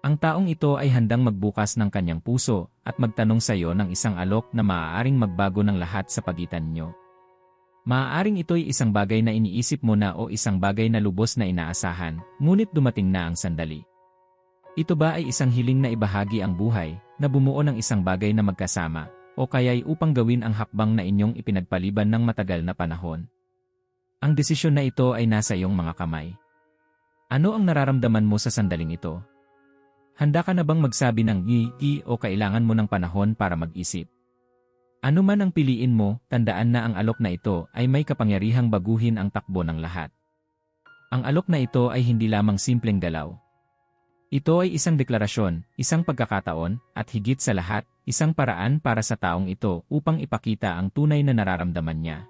Ang taong ito ay handang magbukas ng kanyang puso at magtanong sa iyo ng isang alok na maaaring magbago ng lahat sa pagitan nyo. Maaaring ito'y isang bagay na iniisip mo na o isang bagay na lubos na inaasahan, ngunit dumating na ang sandali. Ito ba ay isang hiling na ibahagi ang buhay, na bumuo ng isang bagay na magkasama, o kaya'y upang gawin ang hakbang na inyong ipinagpaliban ng matagal na panahon? Ang desisyon na ito ay nasa iyong mga kamay. Ano ang nararamdaman mo sa sandaling ito? Handa ka na bang magsabi ng i, o kailangan mo ng panahon para mag-isip? Ano man ang piliin mo, tandaan na ang alok na ito ay may kapangyarihang baguhin ang takbo ng lahat. Ang alok na ito ay hindi lamang simpleng galaw. Ito ay isang deklarasyon, isang pagkakataon, at higit sa lahat, isang paraan para sa taong ito upang ipakita ang tunay na nararamdaman niya.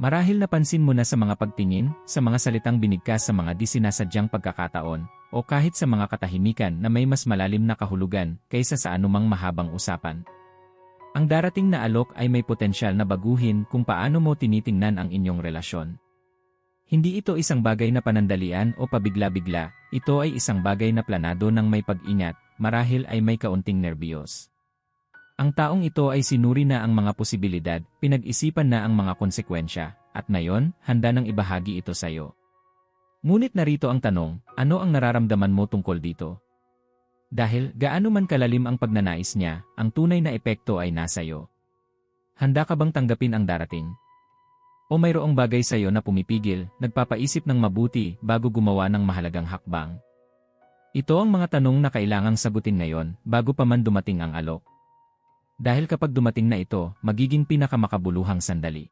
Marahil napansin mo na sa mga pagtingin, sa mga salitang binigkas sa mga disinasadyang pagkakataon, o kahit sa mga katahimikan na may mas malalim na kahulugan kaysa sa anumang mahabang usapan. Ang darating na alok ay may potensyal na baguhin kung paano mo tinitingnan ang inyong relasyon. Hindi ito isang bagay na panandalian o pabigla-bigla, ito ay isang bagay na planado ng may pag-ingat, marahil ay may kaunting nerbiyos. Ang taong ito ay sinuri na ang mga posibilidad, pinag-isipan na ang mga konsekwensya, at ngayon, handa nang ibahagi ito sa iyo. Ngunit narito ang tanong, ano ang nararamdaman mo tungkol dito? Dahil gaano man kalalim ang pagnanais niya, ang tunay na epekto ay nasa iyo. Handa ka bang tanggapin ang darating? O mayroong bagay sa iyo na pumipigil, nagpapaisip ng mabuti bago gumawa ng mahalagang hakbang? Ito ang mga tanong na kailangang sagutin ngayon bago pa man dumating ang alok. Dahil kapag dumating na ito, magiging pinakamakabuluhang sandali.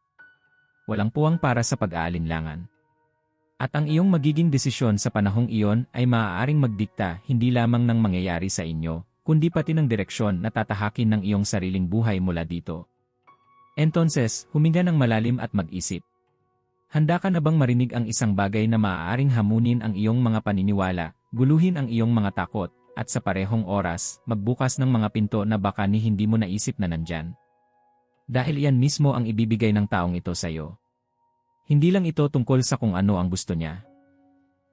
Walang puwang para sa pag-aalinlangan. At ang iyong magiging desisyon sa panahong iyon ay maaaring magdikta hindi lamang ng mangyayari sa inyo, kundi pati ng direksyon na tatahakin ng iyong sariling buhay mula dito. Entonces, huminga ng malalim at mag-isip. Handa ka na bang marinig ang isang bagay na maaaring hamunin ang iyong mga paniniwala, guluhin ang iyong mga takot, at sa parehong oras, magbukas ng mga pinto na baka ni hindi mo naisip na nandyan? Dahil iyan mismo ang ibibigay ng taong ito sa iyo. Hindi lang ito tungkol sa kung ano ang gusto niya.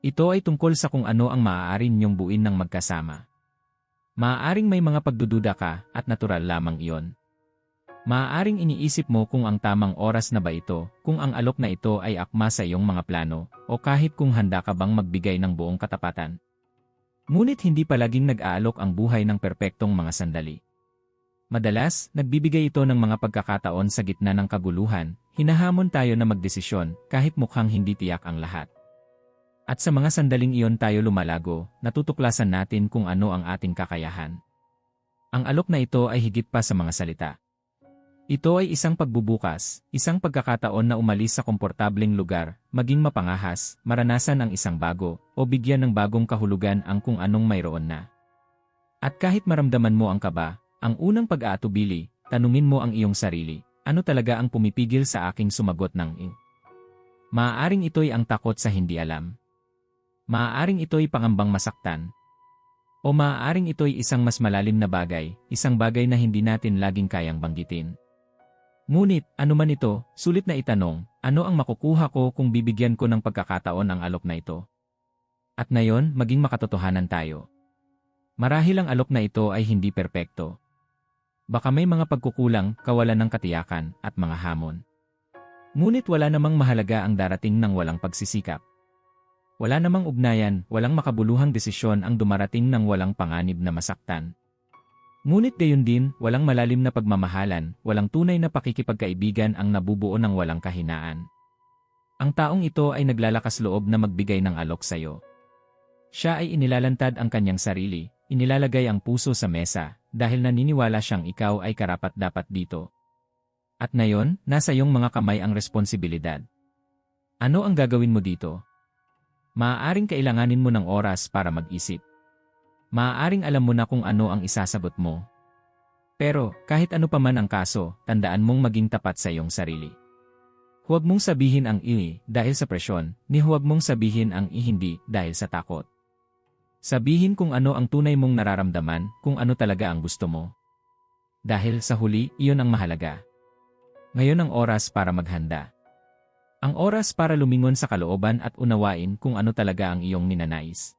Ito ay tungkol sa kung ano ang maaari niyong buin ng magkasama. Maaaring may mga pagdududa ka at natural lamang iyon. Maaaring iniisip mo kung ang tamang oras na ba ito, kung ang alok na ito ay akma sa iyong mga plano, o kahit kung handa ka bang magbigay ng buong katapatan. Ngunit hindi palaging nag-aalok ang buhay ng perpektong mga sandali. Madalas, nagbibigay ito ng mga pagkakataon sa gitna ng kaguluhan, hinahamon tayo na magdesisyon kahit mukhang hindi tiyak ang lahat. At sa mga sandaling iyon tayo lumalago, natutuklasan natin kung ano ang ating kakayahan. Ang alok na ito ay higit pa sa mga salita. Ito ay isang pagbubukas, isang pagkakataon na umalis sa komportableng lugar, maging mapangahas, maranasan ang isang bago, o bigyan ng bagong kahulugan ang kung anong mayroon na. At kahit maramdaman mo ang kaba, ang unang pag-aatubili, tanungin mo ang iyong sarili, ano talaga ang pumipigil sa aking sumagot ng ing? Maaaring ito'y ang takot sa hindi alam. Maaaring ito'y pangambang masaktan. O maaaring ito'y isang mas malalim na bagay, isang bagay na hindi natin laging kayang banggitin. Ngunit, anuman ito, sulit na itanong, ano ang makukuha ko kung bibigyan ko ng pagkakataon ang alok na ito? At ngayon, maging makatotohanan tayo. Marahil ang alok na ito ay hindi perpekto, Baka may mga pagkukulang, kawalan ng katiyakan, at mga hamon. Ngunit wala namang mahalaga ang darating ng walang pagsisikap. Wala namang ugnayan, walang makabuluhang desisyon ang dumarating ng walang panganib na masaktan. Ngunit gayon din, walang malalim na pagmamahalan, walang tunay na pakikipagkaibigan ang nabubuo ng walang kahinaan. Ang taong ito ay naglalakas loob na magbigay ng alok sa iyo. Siya ay inilalantad ang kanyang sarili, inilalagay ang puso sa mesa, dahil naniniwala siyang ikaw ay karapat-dapat dito. At ngayon, nasa iyong mga kamay ang responsibilidad. Ano ang gagawin mo dito? Maaaring kailanganin mo ng oras para mag-isip. Maaaring alam mo na kung ano ang isasagot mo. Pero, kahit ano pa man ang kaso, tandaan mong maging tapat sa iyong sarili. Huwag mong sabihin ang i dahil sa presyon, ni huwag mong sabihin ang i hindi dahil sa takot. Sabihin kung ano ang tunay mong nararamdaman, kung ano talaga ang gusto mo. Dahil sa huli, iyon ang mahalaga. Ngayon ang oras para maghanda. Ang oras para lumingon sa kalooban at unawain kung ano talaga ang iyong ninanais.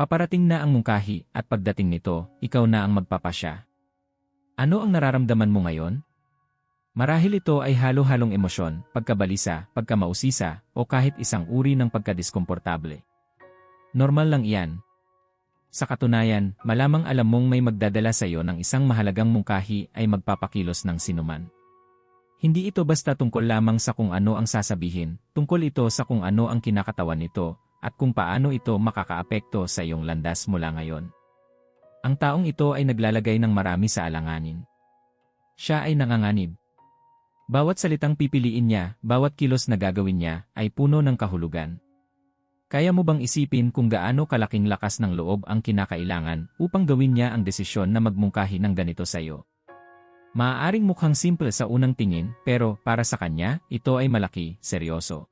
Paparating na ang mungkahi at pagdating nito, ikaw na ang magpapasya. Ano ang nararamdaman mo ngayon? Marahil ito ay halo-halong emosyon, pagkabalisa, pagkamausisa, o kahit isang uri ng pagkadiskomportable. Normal lang iyan. Sa katunayan, malamang alam mong may magdadala sa iyo ng isang mahalagang mungkahi ay magpapakilos ng sinuman. Hindi ito basta tungkol lamang sa kung ano ang sasabihin, tungkol ito sa kung ano ang kinakatawan nito, at kung paano ito makakaapekto sa iyong landas mula ngayon. Ang taong ito ay naglalagay ng marami sa alanganin. Siya ay nanganganib. Bawat salitang pipiliin niya, bawat kilos na gagawin niya, ay puno ng kahulugan. Kaya mo bang isipin kung gaano kalaking lakas ng loob ang kinakailangan upang gawin niya ang desisyon na magmungkahi ng ganito sa iyo? Maaaring mukhang simple sa unang tingin, pero para sa kanya, ito ay malaki, seryoso.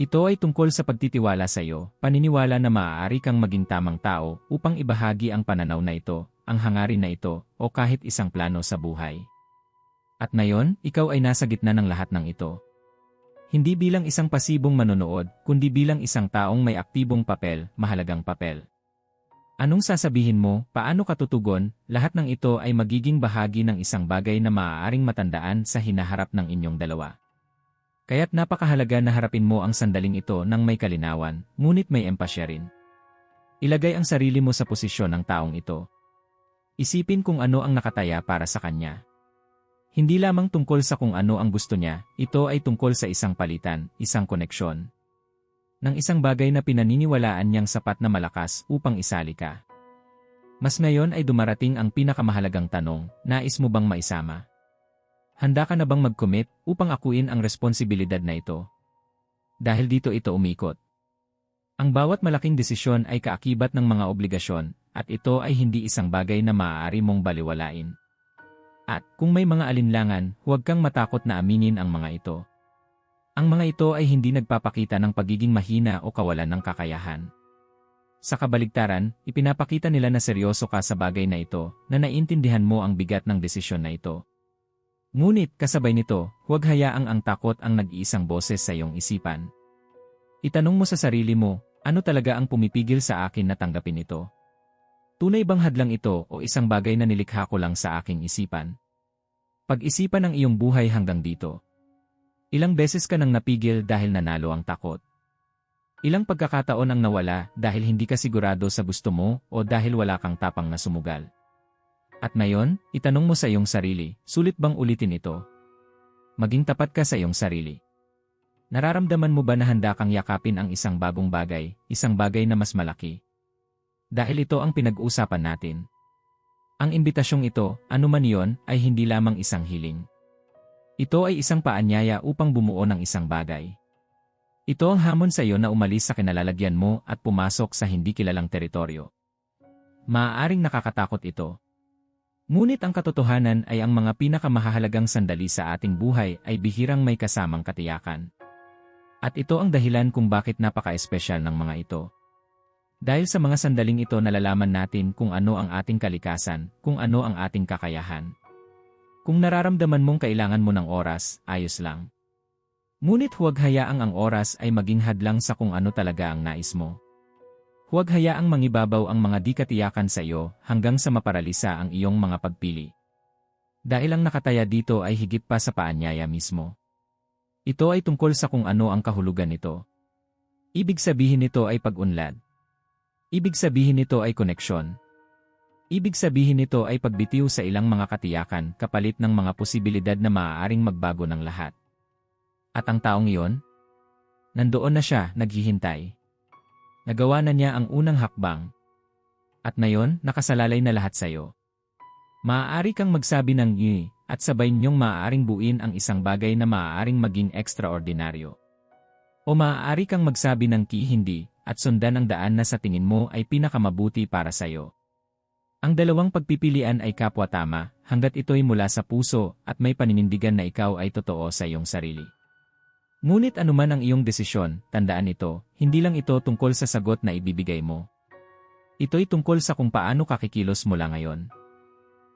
Ito ay tungkol sa pagtitiwala sa iyo, paniniwala na maaari kang maging tamang tao upang ibahagi ang pananaw na ito, ang hangarin na ito, o kahit isang plano sa buhay. At ngayon, ikaw ay nasa gitna ng lahat ng ito. Hindi bilang isang pasibong manonood, kundi bilang isang taong may aktibong papel, mahalagang papel. Anong sasabihin mo, paano katutugon, lahat ng ito ay magiging bahagi ng isang bagay na maaaring matandaan sa hinaharap ng inyong dalawa. Kaya't napakahalaga na harapin mo ang sandaling ito ng may kalinawan, ngunit may empasya rin. Ilagay ang sarili mo sa posisyon ng taong ito. Isipin kung ano ang nakataya para sa kanya. Hindi lamang tungkol sa kung ano ang gusto niya, ito ay tungkol sa isang palitan, isang koneksyon. Ng isang bagay na pinaniniwalaan niyang sapat na malakas upang isali ka. Mas ngayon ay dumarating ang pinakamahalagang tanong, nais mo bang maisama? Handa ka na bang mag-commit upang akuin ang responsibilidad na ito? Dahil dito ito umikot. Ang bawat malaking desisyon ay kaakibat ng mga obligasyon, at ito ay hindi isang bagay na maaari mong baliwalain. At kung may mga alinlangan, huwag kang matakot na aminin ang mga ito. Ang mga ito ay hindi nagpapakita ng pagiging mahina o kawalan ng kakayahan. Sa kabaligtaran, ipinapakita nila na seryoso ka sa bagay na ito, na naintindihan mo ang bigat ng desisyon na ito. Ngunit kasabay nito, huwag hayaang ang takot ang nag-iisang boses sa iyong isipan. Itanong mo sa sarili mo, ano talaga ang pumipigil sa akin na tanggapin ito? Tunay bang hadlang ito o isang bagay na nilikha ko lang sa aking isipan? Pag-isipan ang iyong buhay hanggang dito. Ilang beses ka nang napigil dahil nanalo ang takot? Ilang pagkakataon ang nawala dahil hindi ka sigurado sa gusto mo o dahil wala kang tapang na sumugal? At ngayon, itanong mo sa iyong sarili, sulit bang ulitin ito? Maging tapat ka sa iyong sarili. Nararamdaman mo ba na handa kang yakapin ang isang bagong bagay, isang bagay na mas malaki? Dahil ito ang pinag-usapan natin. Ang imbitasyong ito, anuman yon, ay hindi lamang isang hiling. Ito ay isang paanyaya upang bumuo ng isang bagay. Ito ang hamon sa iyo na umalis sa kinalalagyan mo at pumasok sa hindi kilalang teritoryo. Maaaring nakakatakot ito, Ngunit ang katotohanan ay ang mga pinakamahalagang sandali sa ating buhay ay bihirang may kasamang katiyakan. At ito ang dahilan kung bakit napaka-espesyal ng mga ito. Dahil sa mga sandaling ito nalalaman natin kung ano ang ating kalikasan, kung ano ang ating kakayahan. Kung nararamdaman mong kailangan mo ng oras, ayos lang. Ngunit huwag hayaang ang oras ay maging hadlang sa kung ano talaga ang nais mo. Huwag hayaang mangibabaw ang mga di katiyakan sa iyo hanggang sa maparalisa ang iyong mga pagpili. Dahil ang nakataya dito ay higit pa sa paanyaya mismo. Ito ay tungkol sa kung ano ang kahulugan nito. Ibig sabihin nito ay pag-unlad. Ibig sabihin nito ay koneksyon. Ibig sabihin nito ay pagbitiw sa ilang mga katiyakan kapalit ng mga posibilidad na maaaring magbago ng lahat. At ang taong iyon? Nandoon na siya, naghihintay. Nagawa na niya ang unang hakbang. At ngayon, nakasalalay na lahat sa iyo. Maaari kang magsabi ng i, at sabay niyong maaaring buin ang isang bagay na maaaring maging extraordinaryo. O maaari kang magsabi ng ki hindi, at sundan ang daan na sa tingin mo ay pinakamabuti para sa iyo. Ang dalawang pagpipilian ay kapwa tama, hanggat ito'y mula sa puso at may paninindigan na ikaw ay totoo sa iyong sarili. Ngunit anuman ang iyong desisyon, tandaan ito, hindi lang ito tungkol sa sagot na ibibigay mo. Ito'y tungkol sa kung paano kakikilos mula ngayon.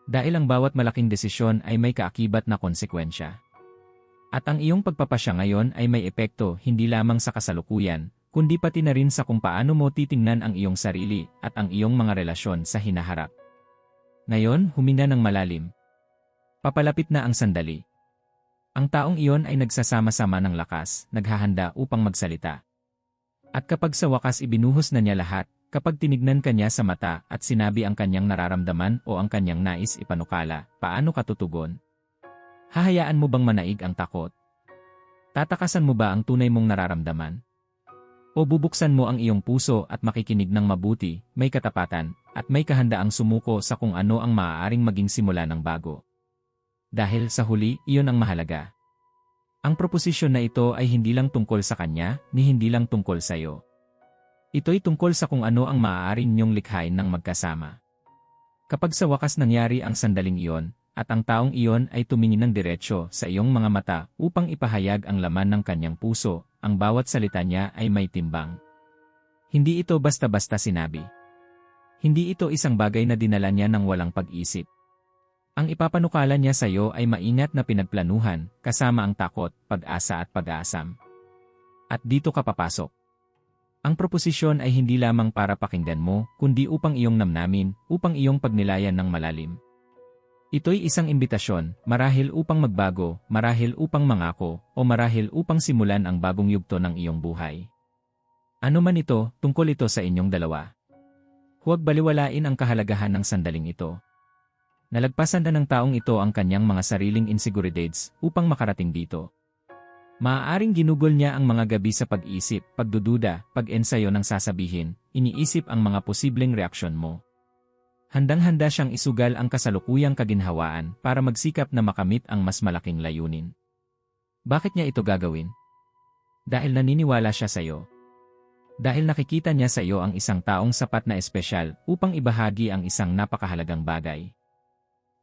Dahil ang bawat malaking desisyon ay may kaakibat na konsekwensya. At ang iyong pagpapasya ngayon ay may epekto hindi lamang sa kasalukuyan, kundi pati na rin sa kung paano mo titingnan ang iyong sarili at ang iyong mga relasyon sa hinaharap. Ngayon, huminga ng malalim. Papalapit na ang sandali. Ang taong iyon ay nagsasama-sama ng lakas, naghahanda upang magsalita. At kapag sa wakas ibinuhos na niya lahat, kapag tinignan kanya sa mata at sinabi ang kanyang nararamdaman o ang kanyang nais ipanukala, paano ka tutugon? Hahayaan mo bang manaig ang takot? Tatakasan mo ba ang tunay mong nararamdaman? O bubuksan mo ang iyong puso at makikinig ng mabuti, may katapatan, at may kahandaang sumuko sa kung ano ang maaaring maging simula ng bago? Dahil sa huli, iyon ang mahalaga. Ang proposisyon na ito ay hindi lang tungkol sa kanya, ni hindi lang tungkol sa iyo. Ito'y tungkol sa kung ano ang maaaring niyong likhain ng magkasama. Kapag sa wakas nangyari ang sandaling iyon, at ang taong iyon ay tumingin ng diretsyo sa iyong mga mata upang ipahayag ang laman ng kanyang puso, ang bawat salita niya ay may timbang. Hindi ito basta-basta sinabi. Hindi ito isang bagay na dinala niya ng walang pag-isip. Ang ipapanukala niya sa iyo ay maingat na pinagplanuhan, kasama ang takot, pag-asa at pag-aasam. At dito ka papasok. Ang proposisyon ay hindi lamang para pakinggan mo, kundi upang iyong namnamin, upang iyong pagnilayan ng malalim. Ito'y isang imbitasyon, marahil upang magbago, marahil upang mangako, o marahil upang simulan ang bagong yugto ng iyong buhay. Ano man ito, tungkol ito sa inyong dalawa. Huwag baliwalain ang kahalagahan ng sandaling ito. Nalagpasan na ng taong ito ang kanyang mga sariling inseguridades upang makarating dito. Maaaring ginugol niya ang mga gabi sa pag-isip, pagdududa, pag-ensayo ng sasabihin, iniisip ang mga posibleng reaksyon mo. Handang-handa siyang isugal ang kasalukuyang kaginhawaan para magsikap na makamit ang mas malaking layunin. Bakit niya ito gagawin? Dahil naniniwala siya sa iyo. Dahil nakikita niya sa iyo ang isang taong sapat na espesyal upang ibahagi ang isang napakahalagang bagay.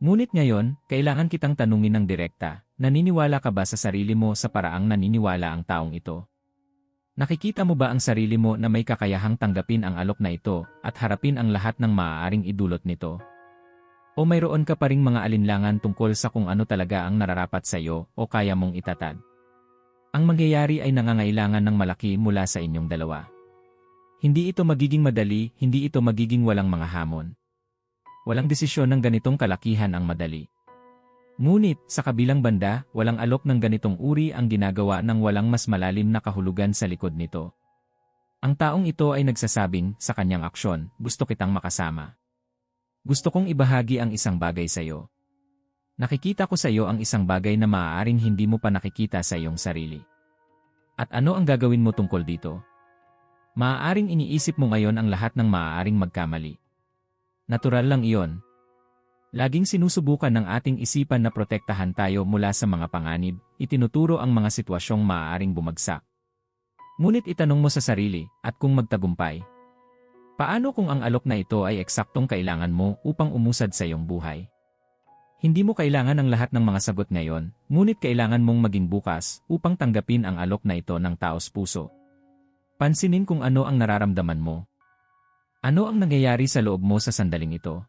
Ngunit ngayon, kailangan kitang tanungin ng direkta, naniniwala ka ba sa sarili mo sa paraang naniniwala ang taong ito? Nakikita mo ba ang sarili mo na may kakayahang tanggapin ang alok na ito at harapin ang lahat ng maaaring idulot nito? O mayroon ka pa ring mga alinlangan tungkol sa kung ano talaga ang nararapat sa iyo o kaya mong itatag? Ang mangyayari ay nangangailangan ng malaki mula sa inyong dalawa. Hindi ito magiging madali, hindi ito magiging walang mga hamon. Walang desisyon ng ganitong kalakihan ang madali. Ngunit, sa kabilang banda, walang alok ng ganitong uri ang ginagawa ng walang mas malalim na kahulugan sa likod nito. Ang taong ito ay nagsasabing, sa kanyang aksyon, gusto kitang makasama. Gusto kong ibahagi ang isang bagay sa iyo. Nakikita ko sa iyo ang isang bagay na maaaring hindi mo pa nakikita sa iyong sarili. At ano ang gagawin mo tungkol dito? Maaaring iniisip mo ngayon ang lahat ng maaaring magkamali. Natural lang iyon. Laging sinusubukan ng ating isipan na protektahan tayo mula sa mga panganib, itinuturo ang mga sitwasyong maaaring bumagsak. Ngunit itanong mo sa sarili, at kung magtagumpay, paano kung ang alok na ito ay eksaktong kailangan mo upang umusad sa iyong buhay? Hindi mo kailangan ang lahat ng mga sagot ngayon, ngunit kailangan mong maging bukas upang tanggapin ang alok na ito ng taos puso. Pansinin kung ano ang nararamdaman mo, ano ang nangyayari sa loob mo sa sandaling ito?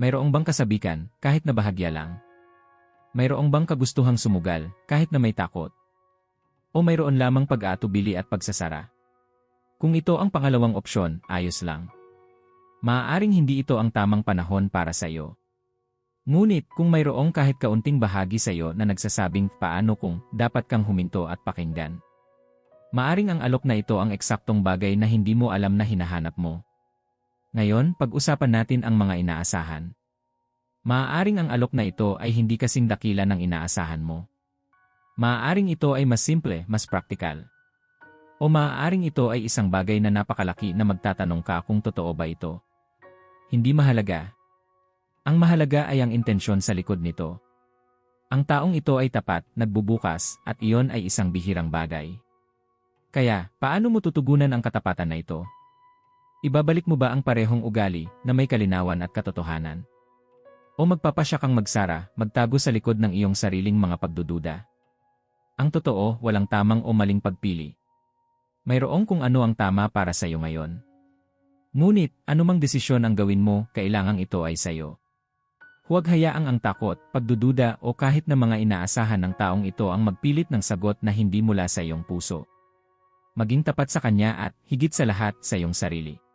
Mayroong bang kasabikan, kahit na bahagya lang? Mayroong bang kagustuhang sumugal, kahit na may takot? O mayroon lamang pag-aatubili at pagsasara? Kung ito ang pangalawang opsyon, ayos lang. Maaaring hindi ito ang tamang panahon para sa iyo. Ngunit kung mayroong kahit kaunting bahagi sa iyo na nagsasabing paano kung dapat kang huminto at pakinggan. Maaring ang alok na ito ang eksaktong bagay na hindi mo alam na hinahanap mo. Ngayon, pag-usapan natin ang mga inaasahan. Maaaring ang alok na ito ay hindi kasing dakila ng inaasahan mo. Maaaring ito ay mas simple, mas praktikal. O maaaring ito ay isang bagay na napakalaki na magtatanong ka kung totoo ba ito. Hindi mahalaga. Ang mahalaga ay ang intensyon sa likod nito. Ang taong ito ay tapat, nagbubukas, at iyon ay isang bihirang bagay. Kaya, paano mo tutugunan ang katapatan na ito? Ibabalik mo ba ang parehong ugali na may kalinawan at katotohanan? O magpapasya kang magsara, magtago sa likod ng iyong sariling mga pagdududa? Ang totoo, walang tamang o maling pagpili. Mayroong kung ano ang tama para sa iyo ngayon. Ngunit, anumang desisyon ang gawin mo, kailangang ito ay sa iyo. Huwag hayaang ang takot, pagdududa o kahit na mga inaasahan ng taong ito ang magpilit ng sagot na hindi mula sa iyong puso. Maging tapat sa kanya at, higit sa lahat, sa iyong sarili.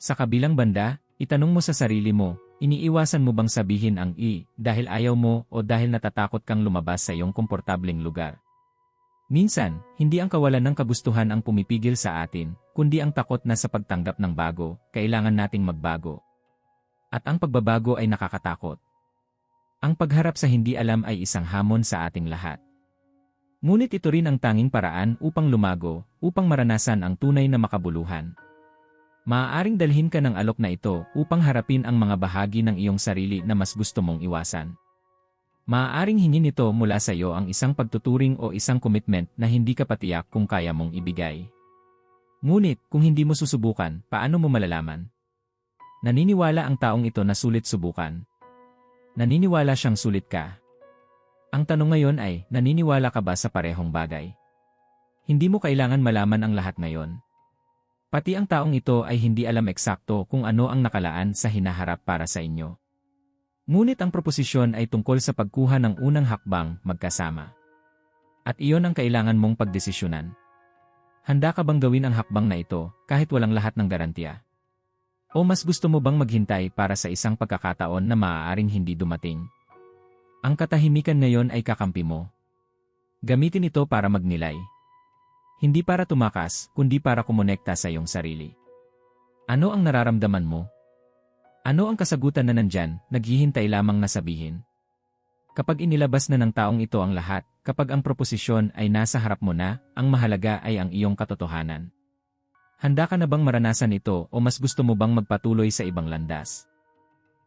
Sa kabilang banda, itanong mo sa sarili mo, iniiwasan mo bang sabihin ang i dahil ayaw mo o dahil natatakot kang lumabas sa iyong komportableng lugar? Minsan, hindi ang kawalan ng kagustuhan ang pumipigil sa atin, kundi ang takot na sa pagtanggap ng bago, kailangan nating magbago. At ang pagbabago ay nakakatakot. Ang pagharap sa hindi alam ay isang hamon sa ating lahat. Ngunit ito rin ang tanging paraan upang lumago, upang maranasan ang tunay na makabuluhan. Maaaring dalhin ka ng alok na ito upang harapin ang mga bahagi ng iyong sarili na mas gusto mong iwasan. Maaaring hingin nito mula sa iyo ang isang pagtuturing o isang commitment na hindi ka patiyak kung kaya mong ibigay. Ngunit, kung hindi mo susubukan, paano mo malalaman? Naniniwala ang taong ito na sulit subukan. Naniniwala siyang sulit ka. Ang tanong ngayon ay, naniniwala ka ba sa parehong bagay? Hindi mo kailangan malaman ang lahat ngayon. Pati ang taong ito ay hindi alam eksakto kung ano ang nakalaan sa hinaharap para sa inyo. Ngunit ang proposisyon ay tungkol sa pagkuha ng unang hakbang magkasama. At iyon ang kailangan mong pagdesisyonan. Handa ka bang gawin ang hakbang na ito kahit walang lahat ng garantiya? O mas gusto mo bang maghintay para sa isang pagkakataon na maaaring hindi dumating? Ang katahimikan ngayon ay kakampi mo. Gamitin ito para magnilay. Hindi para tumakas, kundi para kumonekta sa iyong sarili. Ano ang nararamdaman mo? Ano ang kasagutan na nandyan, naghihintay lamang na sabihin? Kapag inilabas na ng taong ito ang lahat, kapag ang proposisyon ay nasa harap mo na, ang mahalaga ay ang iyong katotohanan. Handa ka na bang maranasan ito o mas gusto mo bang magpatuloy sa ibang landas?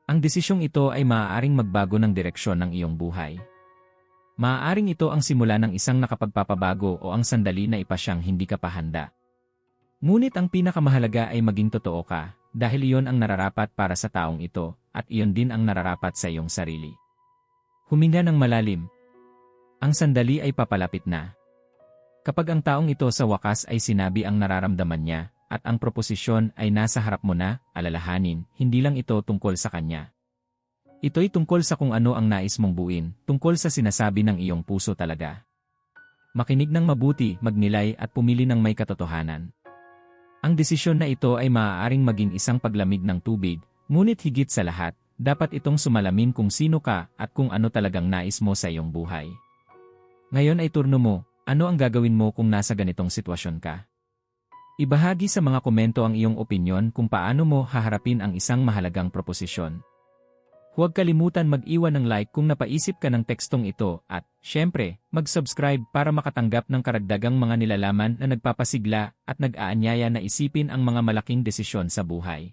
Ang desisyong ito ay maaaring magbago ng direksyon ng iyong buhay. Maaaring ito ang simula ng isang nakapagpapabago o ang sandali na ipasyang hindi ka pa handa. Ngunit ang pinakamahalaga ay maging totoo ka, dahil iyon ang nararapat para sa taong ito, at iyon din ang nararapat sa iyong sarili. Huminga ng malalim. Ang sandali ay papalapit na. Kapag ang taong ito sa wakas ay sinabi ang nararamdaman niya, at ang proposisyon ay nasa harap mo na, alalahanin, hindi lang ito tungkol sa kanya. Ito'y tungkol sa kung ano ang nais mong buuin, tungkol sa sinasabi ng iyong puso talaga. Makinig ng mabuti, magnilay at pumili ng may katotohanan. Ang desisyon na ito ay maaaring maging isang paglamig ng tubig, ngunit higit sa lahat, dapat itong sumalamin kung sino ka at kung ano talagang nais mo sa iyong buhay. Ngayon ay turno mo, ano ang gagawin mo kung nasa ganitong sitwasyon ka? Ibahagi sa mga komento ang iyong opinyon kung paano mo haharapin ang isang mahalagang proposisyon. Huwag kalimutan mag-iwan ng like kung napaisip ka ng tekstong ito at, syempre, mag-subscribe para makatanggap ng karagdagang mga nilalaman na nagpapasigla at nag-aanyaya na isipin ang mga malaking desisyon sa buhay.